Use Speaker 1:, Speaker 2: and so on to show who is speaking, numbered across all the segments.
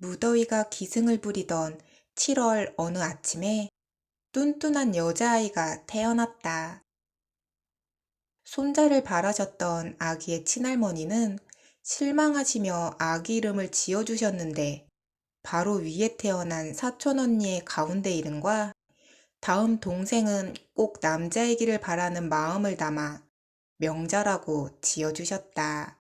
Speaker 1: 무더위가 기승을 부리던 7월 어느 아침에 뚠뚠한 여자아이가 태어났다. 손자를 바라셨던 아기의 친할머니는 실망하시며 아기 이름을 지어주셨는데 바로 위에 태어난 사촌 언니의 가운데 이름과 다음 동생은 꼭 남자이기를 바라는 마음을 담아 명자라고 지어주셨다.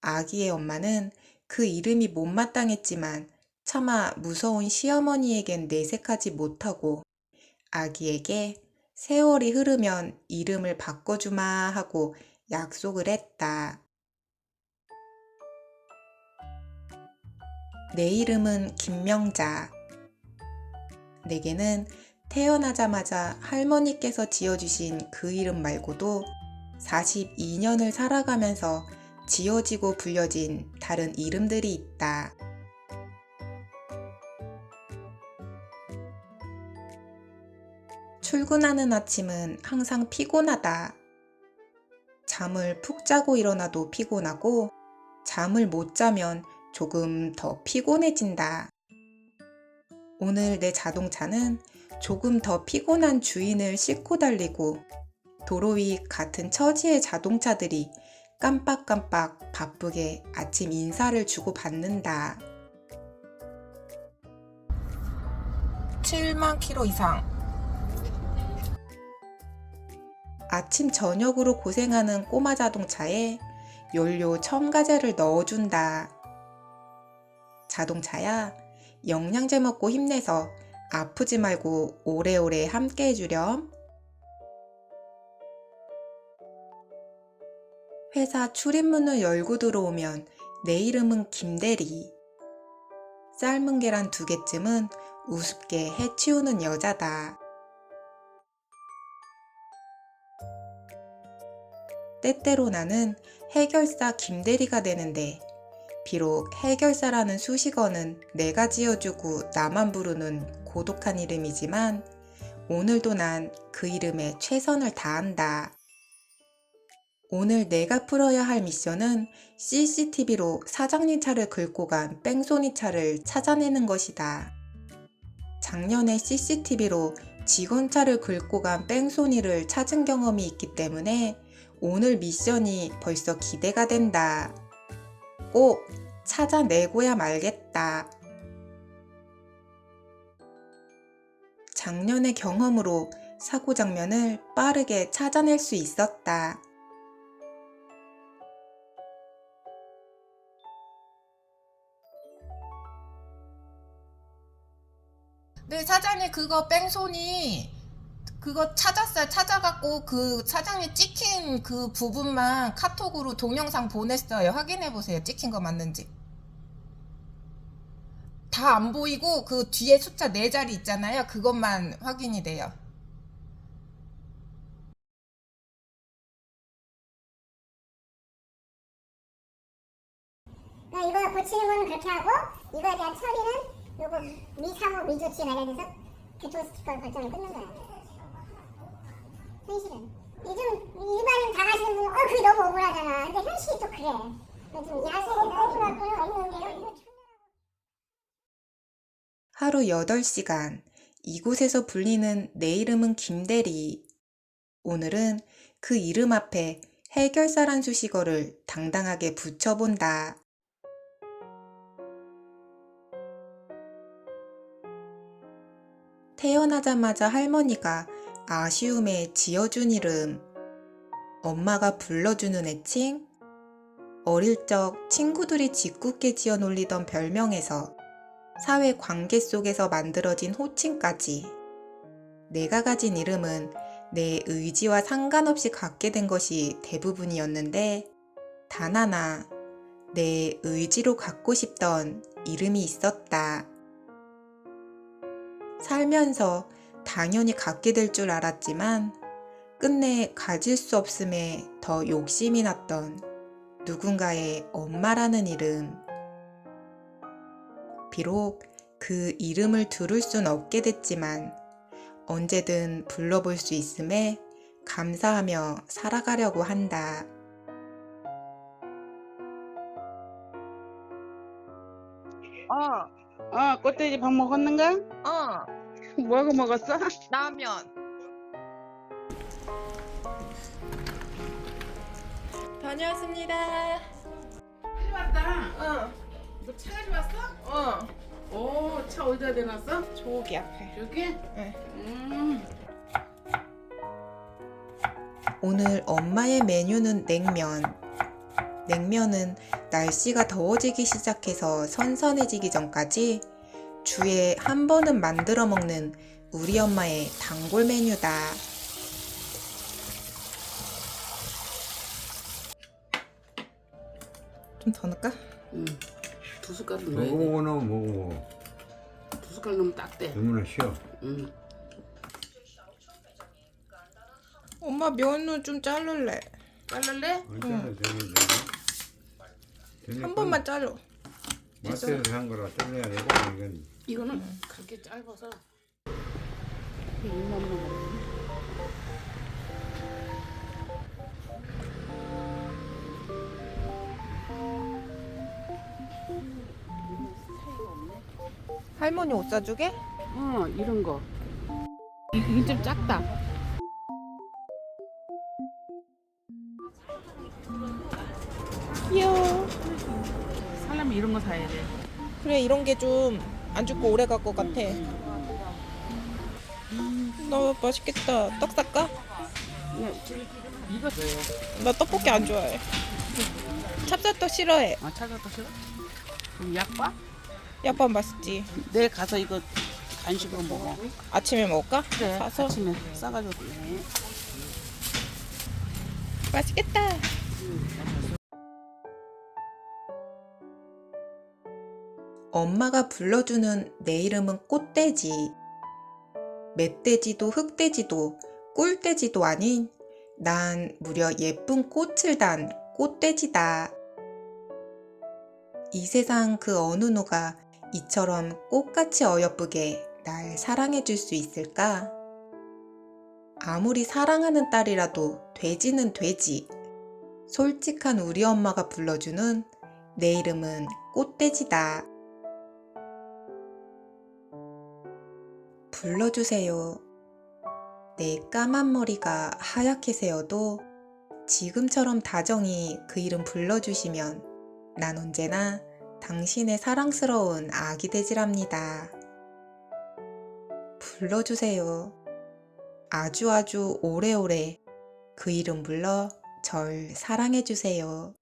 Speaker 1: 아기의 엄마는 그 이름이 못마땅했지만 차마 무서운 시어머니에겐 내색하지 못하고 아기에게 세월이 흐르면 이름을 바꿔주마 하고 약속을 했다. 내 이름은 김명자. 내게는 태어나자마자 할머니께서 지어주신 그 이름 말고도 42년을 살아가면서 지어지고 불려진 다른 이름들이 있다. 출근하는 아침은 항상 피곤하다. 잠을 푹 자고 일어나도 피곤하고 잠을 못 자면 조금 더 피곤해진다. 오늘 내 자동차는 조금 더 피곤한 주인을 싣고 달리고 도로 위 같은 처지의 자동차들이 깜빡깜빡 바쁘게 아침 인사를 주고 받는다. 7만 킬로 이상. 아침 저녁으로 고생하는 꼬마 자동차에 연료 첨가제를 넣어준다. 자동차야, 영양제 먹고 힘내서 아프지 말고 오래오래 함께 해주렴. 회사 출입문을 열고 들어오면 내 이름은 김대리. 삶은 계란 두 개쯤은 우습게 해치우는 여자다. 때때로 나는 해결사 김대리가 되는데 비록 해결사라는 수식어는 내가 지어주고 나만 부르는 고독한 이름이지만 오늘도 난 그 이름에 최선을 다한다. 오늘 내가 풀어야 할 미션은 CCTV로 사장님 차를 긁고 간 뺑소니 차를 찾아내는 것이다. 작년에 CCTV로 직원 차를 긁고 간 뺑소니를 찾은 경험이 있기 때문에 오늘 미션이 벌써 기대가 된다. 꼭 찾아내고야 말겠다. 작년의 경험으로 사고 장면을 빠르게 찾아낼 수 있었다.
Speaker 2: 네, 사장님 그거 뺑소니 그거 찾았어요. 찾아갖고 그 사장님 찍힌 그 부분만 카톡으로 동영상 보냈어요. 확인해 보세요. 찍힌 거 맞는지. 다 안 보이고 그 뒤에 숫자 네 자리 있잖아요. 그것만 확인이 돼요.
Speaker 3: 그러니까 이거 고치는 거는 그렇게 하고 이거에 대한 처리는 요거 미사무 미조치 관련해서 교통 스티커를 발전을 끊는 거야. 현실은 요즘 일반인 다 가시는 분은 어 그게 너무 억울하잖아. 근데 현실이 또 그래. 요즘 야생에 너무나 그런 있는데요. 이거
Speaker 1: 하루 8시간 이곳에서 불리는 내 이름은 김대리. 오늘은 그 이름 앞에 해결사란 수식어를 당당하게 붙여본다. 태어나자마자 할머니가 아쉬움에 지어준 이름. 엄마가 불러주는 애칭. 어릴 적 친구들이 짓궂게 지어 놀리던 별명에서 사회 관계 속에서 만들어진 호칭까지 내가 가진 이름은 내 의지와 상관없이 갖게 된 것이 대부분이었는데 단 하나 내 의지로 갖고 싶던 이름이 있었다. 살면서 당연히 갖게 될 줄 알았지만 끝내 가질 수 없음에 더 욕심이 났던 누군가의 엄마라는 이름. 비록 그 이름을 들을 순 없게 됐지만 언제든 불러볼 수 있음에 감사하며 살아가려고 한다.
Speaker 2: 어,
Speaker 4: 어, 꽃돼지 밥 먹었는가?
Speaker 2: 어,
Speaker 4: 뭐하고 먹었어?
Speaker 2: 라면. 다녀왔습니다.
Speaker 4: 빨리 왔다.
Speaker 2: 어,
Speaker 4: 너 차 가지고 왔어?
Speaker 2: 어.
Speaker 4: 오, 차 어디다 대놨어?
Speaker 2: 저기 앞에.
Speaker 4: 여기?
Speaker 2: 네.
Speaker 4: 음.
Speaker 1: 오늘 엄마의 메뉴는 냉면. 냉면은 날씨가 더워지기 시작해서 선선해지기 전까지 주에 한 번은 만들어 먹는 우리 엄마의 단골 메뉴다. 좀 더 넣을까?
Speaker 4: 응. 두 숟갈 넣어야 돼.
Speaker 5: 먹어보고는 먹어보고
Speaker 4: 두 숟갈 넣으면 딱 돼.
Speaker 5: 얼마나 쉬어
Speaker 4: 응.
Speaker 2: 엄마 면은 좀 자를래.
Speaker 4: 자를래?
Speaker 5: 언제나 저기 저기
Speaker 2: 한 번만 자르.
Speaker 5: 마트에서 산 거라 잘라야 되고 이건
Speaker 4: 이거는 그렇게 짧아서. 이만 먹어.
Speaker 2: 할머니 옷 사주게?
Speaker 4: 어, 이런 거. 이- 이게 좀 작다. 이 이런 거 사야 돼.
Speaker 2: 그래 이런 게 좀 안 죽고 오래 갈 것 같아. 음, 나 맛있겠다. 떡 살까?
Speaker 4: 이거.
Speaker 2: 나 떡볶이 안 좋아해. 찹쌀떡 싫어해.
Speaker 4: 아, 찾아도 싫어? 그럼 약밥?
Speaker 2: 약밥 맛있지.
Speaker 4: 내일 가서 이거 간식으로 먹어.
Speaker 2: 아침에 먹을까?
Speaker 4: 그래.
Speaker 2: 사서
Speaker 4: 아침에 싸가지고. 네.
Speaker 2: 맛있겠다.
Speaker 1: 엄마가 불러주는 내 이름은 꽃돼지. 멧돼지도 흑돼지도 꿀돼지도 아닌 난 무려 예쁜 꽃을 단 꽃돼지다. 이 세상 그 어느 누가 이처럼 꽃같이 어여쁘게 날 사랑해 줄 수 있을까? 아무리 사랑하는 딸이라도 돼지는 돼지. 솔직한 우리 엄마가 불러주는 내 이름은 꽃돼지다. 불러주세요. 내 까만 머리가 하얗게 새어도 지금처럼 다정히 그 이름 불러주시면 난 언제나 당신의 사랑스러운 아기 돼지랍니다. 불러주세요. 아주 아주 오래오래 그 이름 불러 절 사랑해주세요.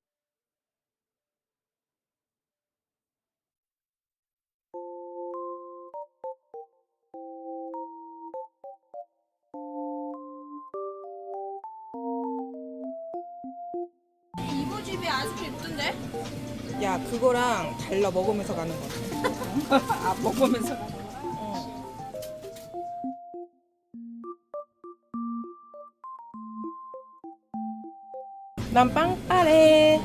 Speaker 2: 이모집이 아이스크림 있던데? 야 그거랑 달러 먹으면서 가는 거.
Speaker 4: 아, 먹으면서.
Speaker 2: 난 빵빠레.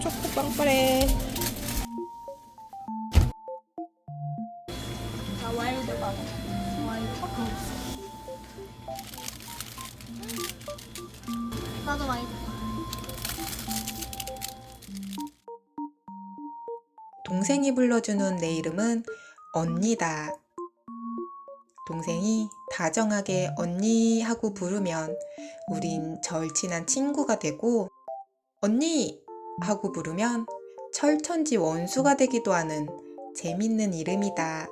Speaker 2: 초코 빵빠레.
Speaker 3: 나 도 많이
Speaker 1: 동생이 불러주는 내 이름은 언니다. 동생이 다정하게 언니 하고 부르면 우린 절친한 친구가 되고 언니 하고 부르면 철천지 원수가 되기도 하는 재밌는 이름이다.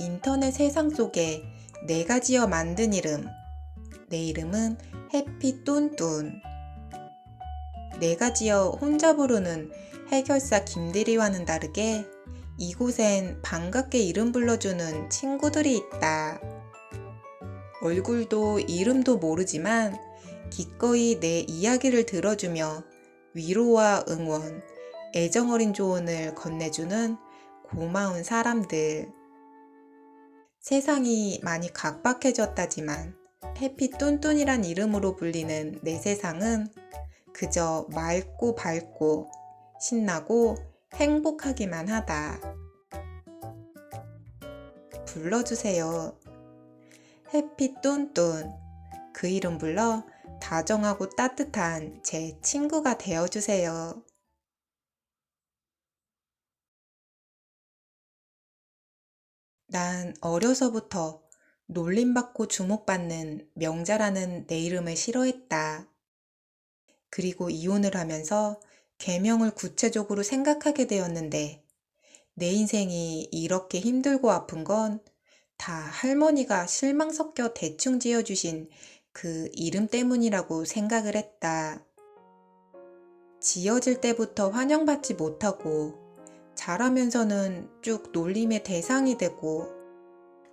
Speaker 1: 인터넷 세상 속에 내가 지어 만든 이름. 내 이름은 해피 뚠뚠. 내가 지어 혼자 부르는 해결사 김대리와는 다르게 이곳엔 반갑게 이름 불러주는 친구들이 있다. 얼굴도 이름도 모르지만 기꺼이 내 이야기를 들어주며 위로와 응원, 애정 어린 조언을 건네주는 고마운 사람들. 세상이 많이 각박해졌다지만 해피 뚠뚠이란 이름으로 불리는 내 세상은 그저 맑고 밝고 신나고 행복하기만 하다. 불러주세요. 해피 뚠뚠. 그 이름 불러 다정하고 따뜻한 제 친구가 되어주세요. 난 어려서부터 놀림받고 주목받는 명자라는 내 이름을 싫어했다. 그리고 이혼을 하면서 계명을 구체적으로 생각하게 되었는데 내 인생이 이렇게 힘들고 아픈 건 다 할머니가 실망 섞여 대충 지어주신 그 이름 때문이라고 생각을 했다. 지어질 때부터 환영받지 못하고 자라면서는 쭉 놀림의 대상이 되고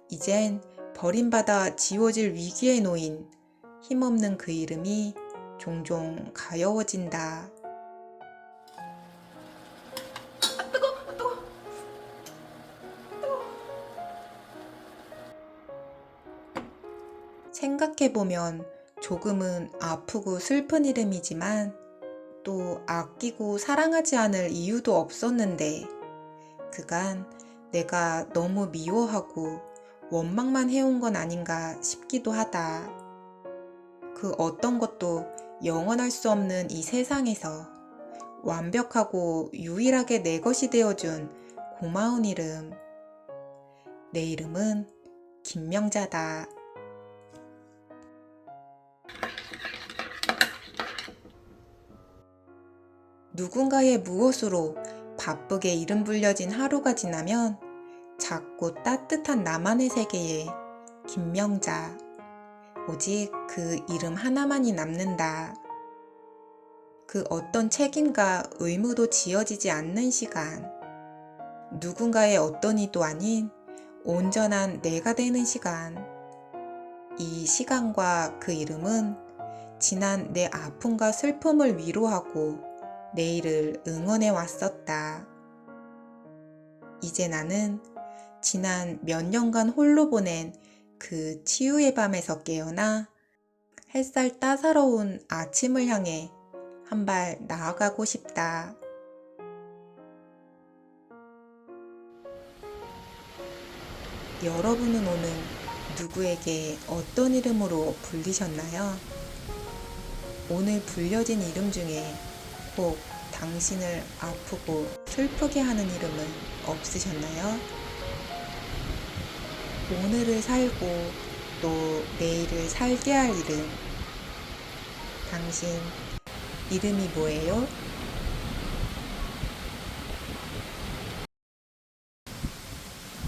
Speaker 1: 이젠 버림받아 지워질 위기에 놓인 힘없는 그 이름이 종종 가여워진다. 생각해보면 조금은 아프고 슬픈 이름이지만 또 아끼고 사랑하지 않을 이유도 없었는데 그간 내가 너무 미워하고 원망만 해온 건 아닌가 싶기도 하다. 그 어떤 것도 영원할 수 없는 이 세상에서 완벽하고 유일하게 내 것이 되어준 고마운 이름. 내 이름은 김명자다. 누군가의 무엇으로 바쁘게 이름 불려진 하루가 지나면 작고 따뜻한 나만의 세계에 김명자. 오직 그 이름 하나만이 남는다. 그 어떤 책임과 의무도 지어지지 않는 시간. 누군가의 어떤 이도 아닌 온전한 내가 되는 시간. 이 시간과 그 이름은 지난 내 아픔과 슬픔을 위로하고 내일을 응원해 왔었다. 이제 나는 지난 몇 년간 홀로 보낸 그 치유의 밤에서 깨어나 햇살 따사로운 아침을 향해 한 발 나아가고 싶다. 여러분은 오늘 누구에게 어떤 이름으로 불리셨나요? 오늘 불려진 이름 중에 꼭 당신을 아프고 슬프게 하는 이름은 없으셨나요? 오늘을 살고 또 내일을 살게 할 이름. 당신 이름이 뭐예요?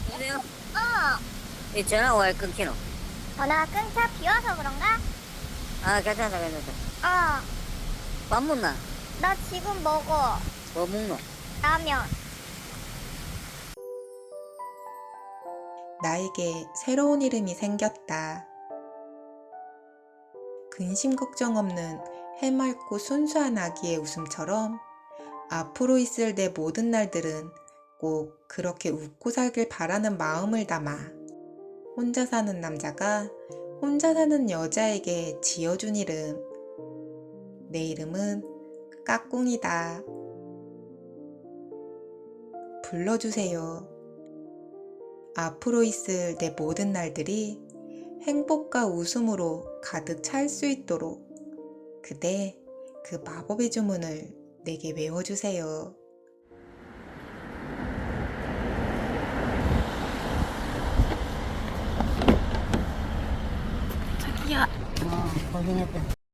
Speaker 6: 여보세요?
Speaker 3: 어,
Speaker 6: 이 전화 왜 끊기노?
Speaker 3: 전화가 끊겨 비워서 그런가?
Speaker 6: 아 괜찮다 괜찮다
Speaker 3: 어,
Speaker 6: 밥 먹나?
Speaker 3: 나 지금 먹어.
Speaker 6: 뭐 먹노?
Speaker 3: 라면.
Speaker 1: 나에게 새로운 이름이 생겼다. 근심 걱정 없는 해맑고 순수한 아기의 웃음처럼 앞으로 있을 내 모든 날들은 꼭 그렇게 웃고 살길 바라는 마음을 담아 혼자 사는 남자가 혼자 사는 여자에게 지어준 이름. 내 이름은 까꿍이다. 불러주세요. 앞으로 있을 내 모든 날들이 행복과 웃음으로 가득 찰 수 있도록 그대 그 마법의 주문을 내게 외워주세요.
Speaker 6: 어 고생했다